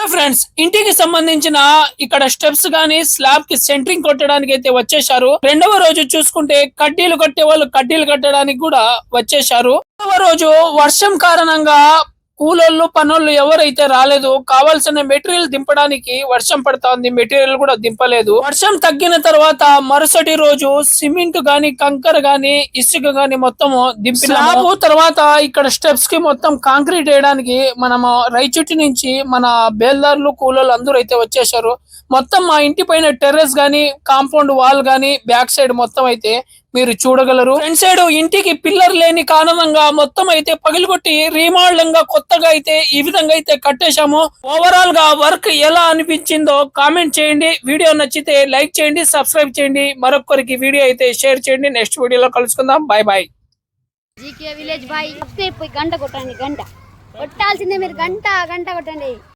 Hello friends ఇంటికి సంబంధించిన ఇక్కడ స్టెప్స్ గానీ స్లాబ్కి సెంట్రింగ్ కొట్టడానికి అయితే వచ్చేసారు రెండవ రోజు చూసుకుంటే కడ్డీలు కట్టే వాళ్ళు కడ్డీలు కట్టడానికి కూడా వచ్చేసారు రెండవ రోజు వర్షం కారణంగా కూలోళ్ళు పనులు ఎవరైతే రాలేదు కావాల్సిన మెటీరియల్ దింపడానికి వర్షం పడతా మెటీరియల్ కూడా దింపలేదు. వర్షం తగ్గిన తర్వాత మరుసటి రోజు సిమెంట్ గాని కంకర గాని ఇసుక గాని మొత్తం దింపినాము. తర్వాత ఇక్కడ స్టెప్స్కి మొత్తం కాంక్రీట్ వేయడానికి మనము రైచుట్టి నుంచి మన బేల్దార్లు కూలోళ్ళు అందరూ అయితే వచ్చేసారు మొత్తం మా ఇంటి పైన టెర్రస్ గాని కాంపౌండ్ వాల్ గాని బ్యాక్ సైడ్ మొత్తం అయితే మీరు చూడగలరు. ఫ్రంట్ సైడ్ ఇంటికి పిల్లర్ లేని కారణంగా మొత్తం అయితే పగిలికొట్టి రీమోడలింగ్గా కొత్తగా అయితే ఈ విధంగా అయితే కట్టేశాము. ఓవరాల్గా వర్క్ ఎలా అనిపించిందో కామెంట్ చేయండి. వీడియో నచ్చితే లైక్ చేయండి సబ్స్క్రైబ్ చేయండి. మరొకరికి వీడియో అయితే షేర్ చేయండి. నెక్స్ట్ వీడియోలో కలుసుకుందాం. Bye bye GK village bye. గంట కొట్టండి గంట. కొట్టాల్సిందే మీరు గంట గంట కొట్టండి.